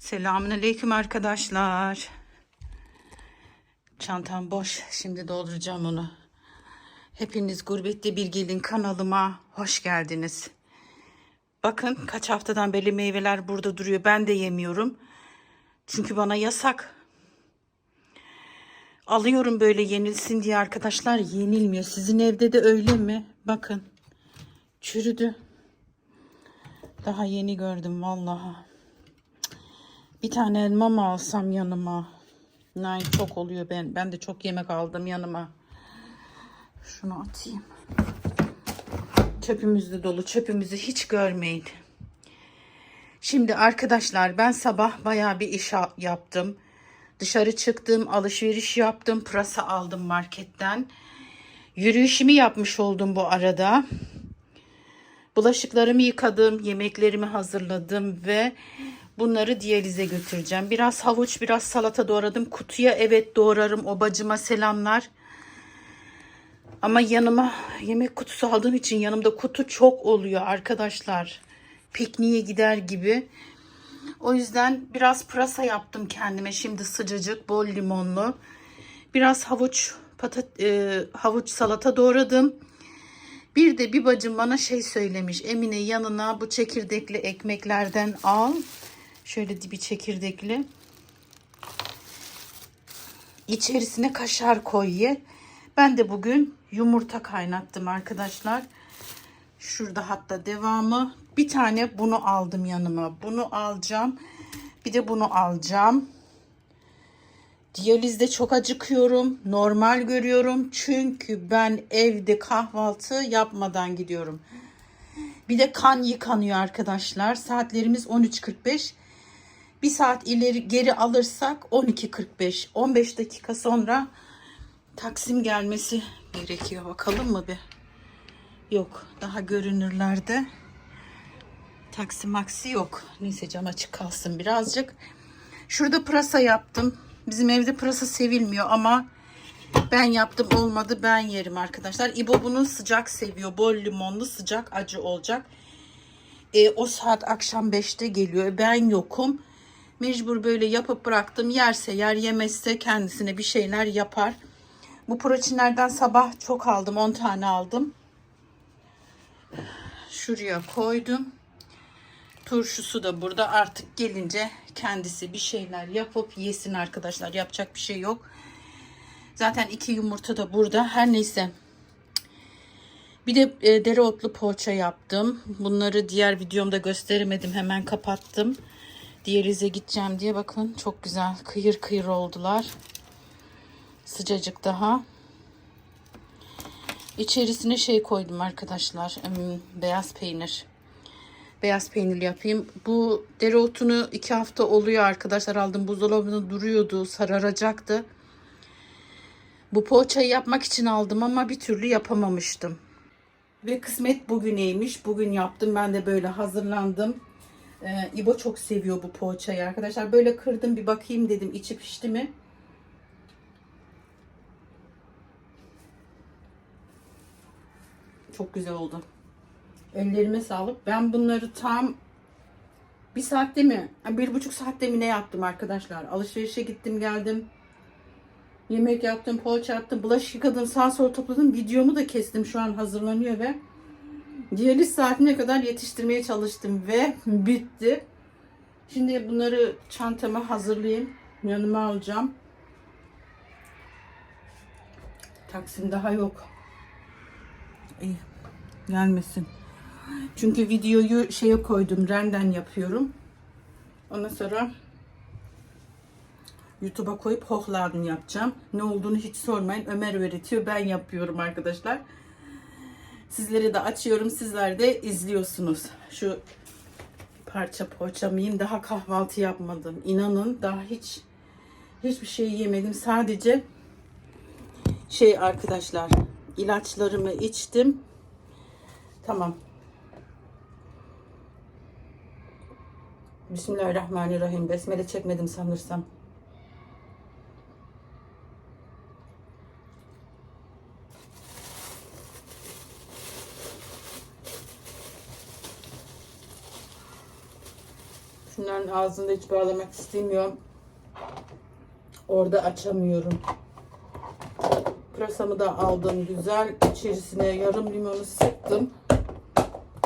Selamünaleyküm arkadaşlar. Çantam boş. Şimdi dolduracağım onu. Hepiniz Gurbette Bir kanalıma hoş geldiniz. Bakın kaç haftadan beri meyveler burada duruyor. Ben de yemiyorum. Çünkü bana yasak. Alıyorum böyle yenilsin diye arkadaşlar. Yenilmiyor. Sizin evde de öyle mi? Bakın. Çürüdü. Daha yeni gördüm vallahi. Bir tane elma mı alsam yanıma? Nay çok oluyor ben. Ben de çok yemek aldım yanıma. Şunu atayım. Çöpümüz de dolu. Çöpümüzü hiç görmeyin. Şimdi arkadaşlar ben sabah bayağı bir iş yaptım. Dışarı çıktım, alışveriş yaptım, pırasa aldım marketten. Yürüyüşümü yapmış oldum bu arada. Bulaşıklarımı yıkadım, yemeklerimi hazırladım ve bunları diyalize götüreceğim. Biraz havuç, biraz salata doğradım. Kutuya evet doğrarım. O bacıma selamlar. Ama yanıma yemek kutusu aldığım için yanımda kutu çok oluyor arkadaşlar. Pikniğe gider gibi. O yüzden biraz pırasa yaptım kendime. Şimdi sıcacık, bol limonlu. Biraz havuç, patat, e, havuç salata doğradım. Bir de bir bacım bana şey söylemiş. Emine yanına bu çekirdekli ekmeklerden al. Şöyle bir çekirdekli. İçerisine kaşar koy. Ben de bugün yumurta kaynattım arkadaşlar. Şurada hatta devamı. Bir tane bunu aldım yanıma. Bunu alacağım. Bir de bunu alacağım. Diyalizde çok acıkıyorum. Normal görüyorum. Çünkü ben evde kahvaltı yapmadan gidiyorum. Bir de kan yıkanıyor arkadaşlar. Saatlerimiz 13.45. Bir saat ileri geri alırsak 12.45. 15 dakika sonra Taksim gelmesi gerekiyor. Bakalım mı bir? Yok. Daha görünürlerde. Taksi maksi yok. Neyse cam açık kalsın birazcık. Şurada pırasa yaptım. Bizim evde pırasa sevilmiyor ama ben yaptım olmadı ben yerim arkadaşlar. İbo bunu sıcak seviyor. Bol limonlu sıcak acı olacak. E, o saat akşam 5'te geliyor. Ben yokum. Mecbur böyle yapıp bıraktım. Yerse yer yemezse kendisine bir şeyler yapar. Bu proteinlerden sabah çok aldım. 10 tane aldım. Şuraya koydum. Turşusu da burada artık gelince kendisi bir şeyler yapıp yesin arkadaşlar. Yapacak bir şey yok. Zaten iki yumurta da burada. Her neyse. Bir de e, dereotlu poğaça yaptım. Bunları diğer videomda gösteremedim. Hemen kapattım. Diyalize gideceğim diye bakın çok güzel kıyır kıyır oldular. Sıcacık daha. İçerisine şey koydum arkadaşlar. Beyaz peynir. Beyaz peynir yapayım. Bu dereotunu iki hafta oluyor arkadaşlar. Aldım buzdolabında duruyordu. Sararacaktı. Bu poğaçayı yapmak için aldım ama bir türlü yapamamıştım. Ve kısmet bugüneymiş. Bugün yaptım. Ben de böyle hazırlandım. Ee, İbo çok seviyor bu poğaçayı arkadaşlar. Böyle kırdım bir bakayım dedim. içi pişti mi? Çok güzel oldu. Ellerime sağlık. Ben bunları tam bir saatte mi? Bir buçuk saatte mi ne yaptım arkadaşlar? Alışverişe gittim geldim. Yemek yaptım, poğaça yaptım, bulaşık yıkadım, sağ sol topladım. Videomu da kestim. Şu an hazırlanıyor ve diyaliz saatine kadar yetiştirmeye çalıştım ve bitti. Şimdi bunları çantama hazırlayayım. Yanıma alacağım. Taksim daha yok. İyi. Gelmesin. Çünkü videoyu şeye koydum. Renden yapıyorum. Ondan sonra YouTube'a koyup hohlarını yapacağım. Ne olduğunu hiç sormayın. Ömer öğretiyor. Ben yapıyorum arkadaşlar. Sizlere de açıyorum. Sizler de izliyorsunuz. Şu parça poğaçamı yiyeyim. Daha kahvaltı yapmadım. İnanın daha hiç hiçbir şey yemedim. Sadece şey arkadaşlar ilaçlarımı içtim. Tamam. Bismillahirrahmanirrahim. Besmele çekmedim sanırsam. Şunların ağzında hiç bağlamak istemiyorum. Orada açamıyorum. Pırasamı da aldım güzel. İçerisine yarım limonu sıktım.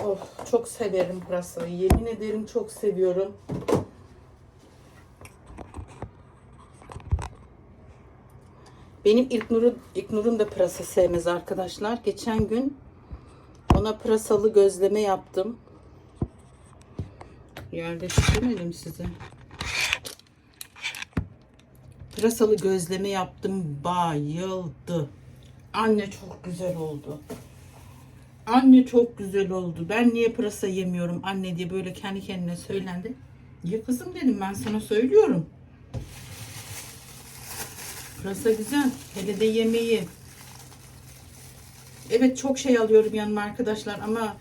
Oh çok severim pırasayı. Yemin ederim çok seviyorum. Benim İlknur'un İlknur'un da pırasa sevmez arkadaşlar. Geçen gün ona pırasalı gözleme yaptım. Yerleştiremedim size. Pırasalı gözleme yaptım. Bayıldı. Anne çok güzel oldu. Anne çok güzel oldu. Ben niye pırasa yemiyorum anne diye böyle kendi kendine söylendi. Ya kızım dedim ben sana söylüyorum. Pırasa güzel. Hele de yemeği. Evet çok şey alıyorum yanıma arkadaşlar ama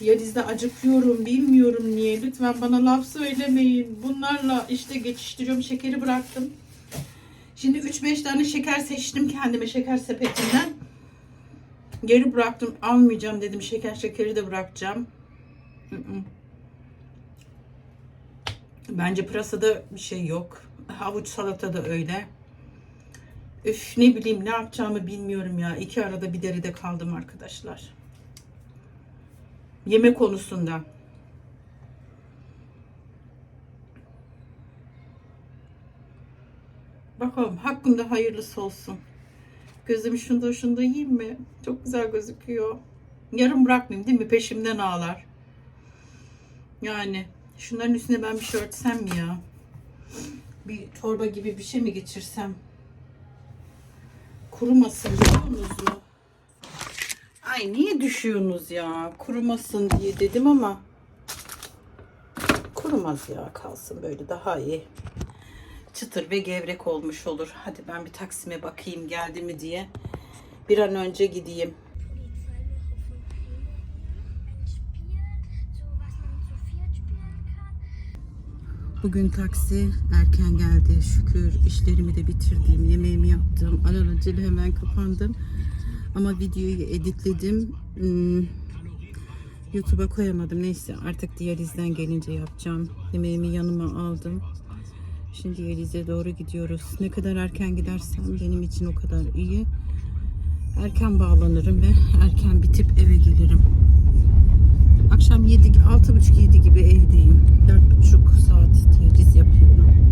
diyalizde acıkıyorum bilmiyorum niye. Lütfen bana laf söylemeyin. Bunlarla işte geçiştiriyorum. Şekeri bıraktım. Şimdi 3-5 tane şeker seçtim kendime şeker sepetinden. Geri bıraktım. Almayacağım dedim. Şeker şekeri de bırakacağım. Bence pırasada bir şey yok. Havuç salata da öyle. Üf ne bileyim ne yapacağımı bilmiyorum ya. İki arada bir deride kaldım arkadaşlar. Yeme konusunda. Bakalım hakkında hayırlısı olsun. Gözümü şunda şunda yiyeyim mi? Çok güzel gözüküyor. Yarım bırakmayayım değil mi? Peşimden ağlar. Yani şunların üstüne ben bir şey örtsem mi ya? Bir torba gibi bir şey mi geçirsem? Kurumasın biliyorsunuz mu? Ay niye düşüyorsunuz ya? Kurumasın diye dedim ama kurumaz ya kalsın böyle daha iyi. Çıtır ve gevrek olmuş olur. Hadi ben bir Taksim'e bakayım geldi mi diye. Bir an önce gideyim. Bugün taksi erken geldi. Şükür işlerimi de bitirdim. Yemeğimi yaptım. Alelacele hemen kapandım. Ama videoyu editledim. Hmm, YouTube'a koyamadım. Neyse artık diyalizden gelince yapacağım. Yemeğimi yanıma aldım. Şimdi Yeliz'e doğru gidiyoruz. Ne kadar erken gidersem benim için o kadar iyi. Erken bağlanırım ve erken bitip eve gelirim. Akşam 7, 6.30-7 gibi evdeyim. 4.5 saat Yeliz yapıyorum.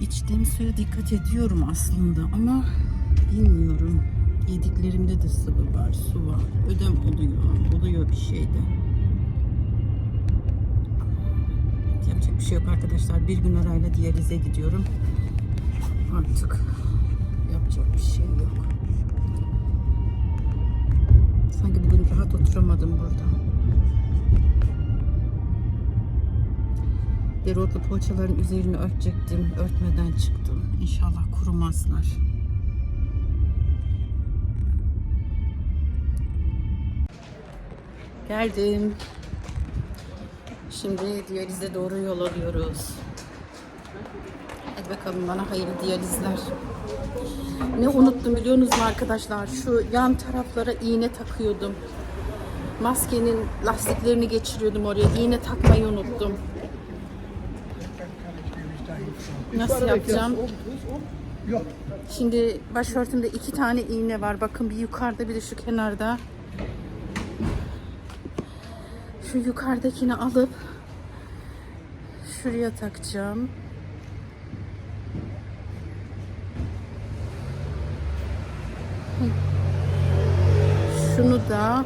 İçtiğim suya dikkat ediyorum aslında ama bilmiyorum. Yediklerimde de sıvı var, su var. Ödem oluyor, oluyor bir şeyde. Yapacak bir şey yok arkadaşlar. Bir gün arayla diyalize gidiyorum. Artık yapacak bir şey yok. Sanki bugün rahat oturamadım burada. Dereotlu poğaçaların üzerini örtecektim. Örtmeden çıktım. İnşallah kurumazlar. Geldim. Şimdi diyalize doğru yol alıyoruz. Hadi bakalım bana hayırlı diyalizler. Ne unuttum biliyor musunuz arkadaşlar? Şu yan taraflara iğne takıyordum. Maskenin lastiklerini geçiriyordum oraya. İğne takmayı unuttum. Nasıl yapacağım? Şimdi başörtümde iki tane iğne var. Bakın bir yukarıda bir de şu kenarda. Şu yukarıdakini alıp şuraya takacağım. Şunu da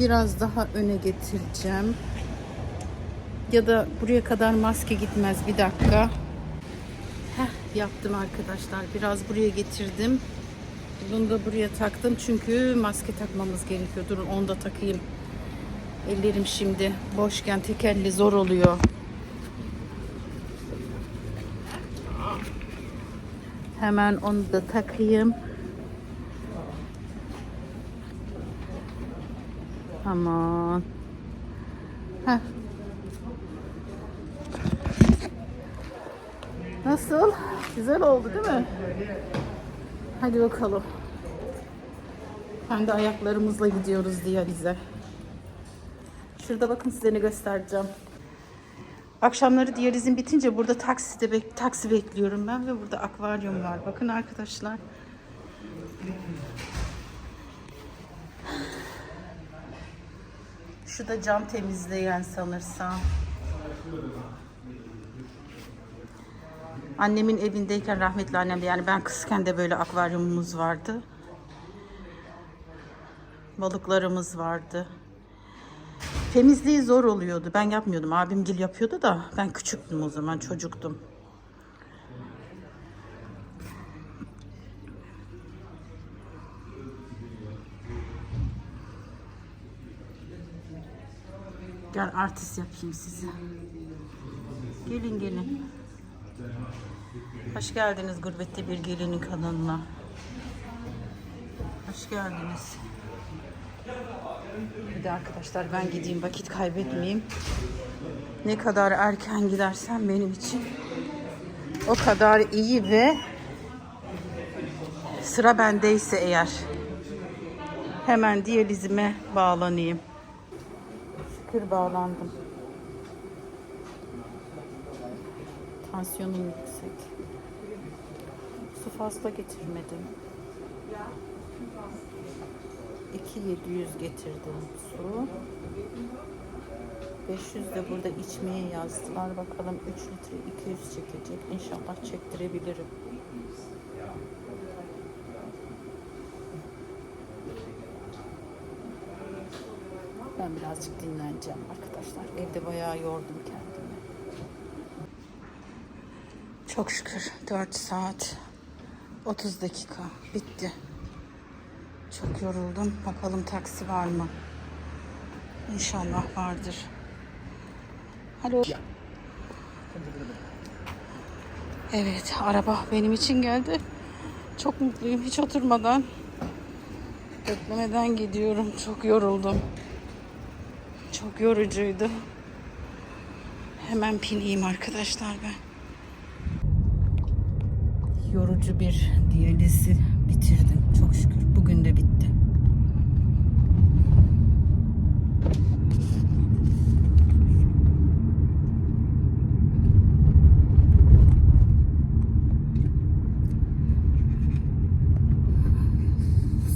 biraz daha öne getireceğim. Ya da buraya kadar maske gitmez. Bir dakika. Heh, yaptım arkadaşlar. Biraz buraya getirdim. Bunu da buraya taktım çünkü maske takmamız gerekiyor. Durun onu da takayım. Ellerim şimdi boşken tek elle zor oluyor. Hemen onu da takayım. Aman. Heh. Nasıl? Güzel oldu değil mi? Hadi bakalım. Kendi ayaklarımızla gidiyoruz diyalize. Şurada bakın size ne göstereceğim. Akşamları diyalizin bitince burada takside bek taksi bekliyorum ben ve burada akvaryum var. Bakın arkadaşlar. Şu da cam temizleyen sanırsam. Annemin evindeyken rahmetli annemde yani ben kızken de böyle akvaryumumuz vardı. Balıklarımız vardı. Temizliği zor oluyordu. Ben yapmıyordum. Abim gil yapıyordu da ben küçüktüm o zaman çocuktum. Gel artist yapayım sizi. Gelin gelin. Hoş geldiniz Gurbette Bir Gelinin kanalına. Hoş geldiniz. Bir de arkadaşlar ben gideyim vakit kaybetmeyeyim. Ne kadar erken gidersem benim için o kadar iyi ve sıra bendeyse eğer hemen diyalizime bağlanayım. Şükür bağlandım. Tansiyonum yüksek. Su fazla getirmedim. 2700 getirdim su. 500 de burada içmeye yazdılar. Bakalım 3 litre 200 çekecek. İnşallah çektirebilirim. Ben birazcık dinleneceğim arkadaşlar. Evde bayağı yordum kendimi. Çok şükür 4 saat 30 dakika bitti. Çok yoruldum. Bakalım taksi var mı? İnşallah vardır. Alo. Evet, araba benim için geldi. Çok mutluyum. Hiç oturmadan, beklemeden gidiyorum. Çok yoruldum. Çok yorucuydu. Hemen pineyim arkadaşlar ben. Yorucu bir diyalizi bitirdim. Çok şükür. Bugün de bitti.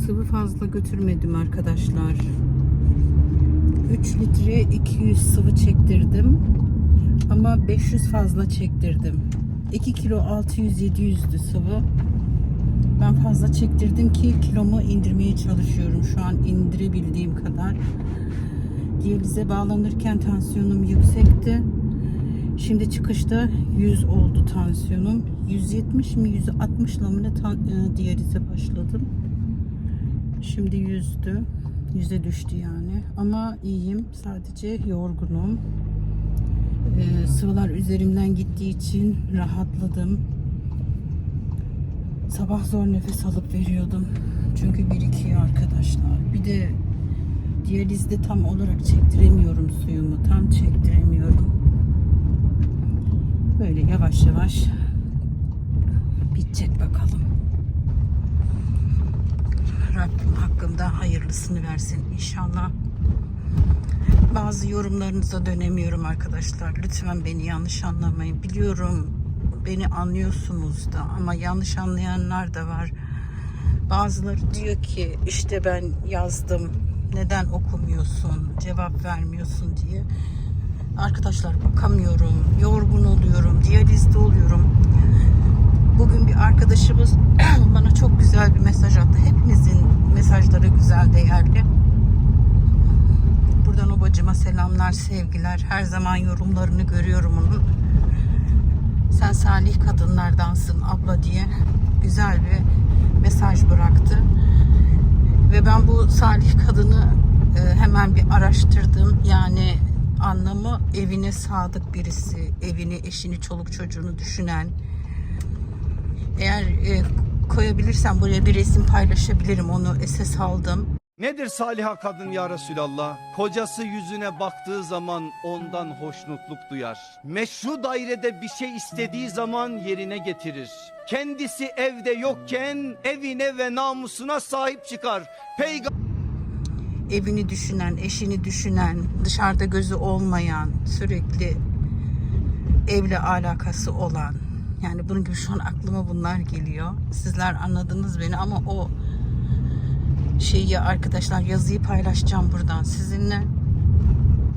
Sıvı fazla götürmedim arkadaşlar. 3 litre 200 sıvı çektirdim. Ama 500 fazla çektirdim. 2 kilo 600-700'dü sıvı. Ben fazla çektirdim ki kilomu indirmeye çalışıyorum. Şu an indirebildiğim kadar. Diyalize bağlanırken tansiyonum yüksekti. Şimdi çıkışta 100 oldu tansiyonum. 170 mi 160 ile mi ne tan- e, diyalize başladım. Şimdi 100'dü. 100'e düştü yani. Ama iyiyim. Sadece yorgunum. Ee, sıvılar üzerimden gittiği için rahatladım. Sabah zor nefes alıp veriyordum. Çünkü birikiyor arkadaşlar. Bir de diyalizde tam olarak çektiremiyorum suyumu. Tam çektiremiyorum. Böyle yavaş yavaş bitecek bakalım. Rabbim hakkımda hayırlısını versin inşallah. Bazı yorumlarınıza dönemiyorum arkadaşlar. Lütfen beni yanlış anlamayın. Biliyorum beni anlıyorsunuz da ama yanlış anlayanlar da var. Bazıları diyor ki işte ben yazdım neden okumuyorsun cevap vermiyorsun diye. Arkadaşlar bakamıyorum, yorgun oluyorum, diyalizde oluyorum. Bugün bir arkadaşımız bana çok güzel bir mesaj attı. Hepinizin mesajları güzel, değerli. Buradan o bacıma selamlar, sevgiler. Her zaman yorumlarını görüyorum onun. Sen salih kadınlardansın abla diye güzel bir mesaj bıraktı. Ve ben bu salih kadını e, hemen bir araştırdım. Yani anlamı evine sadık birisi, evini, eşini, çoluk çocuğunu düşünen. Eğer e, koyabilirsem buraya bir resim paylaşabilirim. Onu esas aldım. Nedir saliha kadın ya Resulallah? Kocası yüzüne baktığı zaman ondan hoşnutluk duyar. Meşru dairede bir şey istediği zaman yerine getirir. Kendisi evde yokken evine ve namusuna sahip çıkar. Peygamber evini düşünen, eşini düşünen, dışarıda gözü olmayan, sürekli evle alakası olan. Yani bunun gibi şu an aklıma bunlar geliyor. Sizler anladınız beni ama o şeyi arkadaşlar yazıyı paylaşacağım buradan sizinle.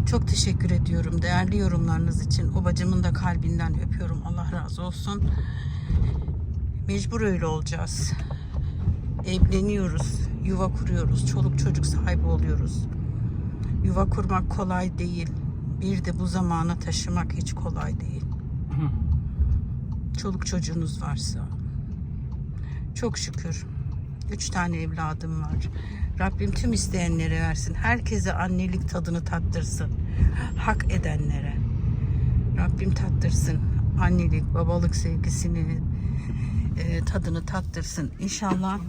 Çok teşekkür ediyorum değerli yorumlarınız için. O bacımın da kalbinden öpüyorum. Allah razı olsun. Mecbur öyle olacağız evleniyoruz, yuva kuruyoruz, çoluk çocuk sahibi oluyoruz. Yuva kurmak kolay değil. Bir de bu zamana taşımak hiç kolay değil. Çoluk çocuğunuz varsa. Çok şükür. Üç tane evladım var. Rabbim tüm isteyenlere versin. Herkese annelik tadını tattırsın. Hak edenlere. Rabbim tattırsın. Annelik, babalık sevgisini, e, tadını tattırsın. İnşallah.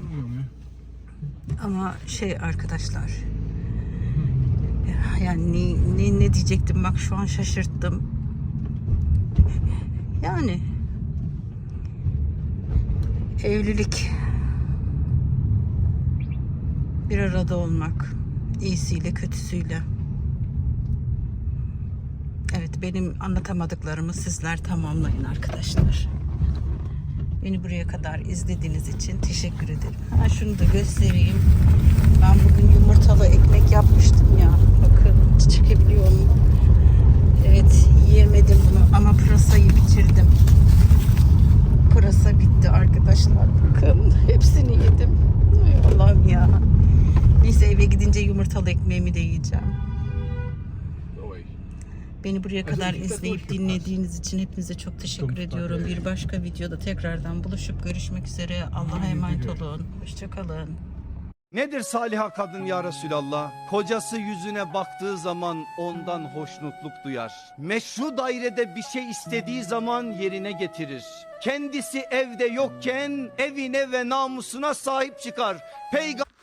Ama şey arkadaşlar. Yani ne, ne, ne diyecektim bak şu an şaşırttım. Yani evlilik bir arada olmak iyisiyle kötüsüyle. Evet benim anlatamadıklarımı sizler tamamlayın arkadaşlar. Beni buraya kadar izlediğiniz için teşekkür ederim. Ha şunu da göstereyim. Ben bugün yumurtalı ekmek yapmıştım ya. Bakın çekebiliyor mu? Evet yiyemedim bunu ama pırasayı bitirdim. Pırasa bitti arkadaşlar. Bakın hepsini yedim. Allah'ım ya. Neyse eve gidince yumurtalı ekmeğimi de yiyeceğim. Beni buraya kadar izleyip dinlediğiniz için hepinize çok teşekkür ediyorum. Bir başka videoda tekrardan buluşup görüşmek üzere. Allah'a emanet olun. Hoşçakalın. Nedir saliha kadın ya Resulallah? Kocası yüzüne baktığı zaman ondan hoşnutluk duyar. Meşru dairede bir şey istediği zaman yerine getirir. Kendisi evde yokken evine ve namusuna sahip çıkar. Peygamber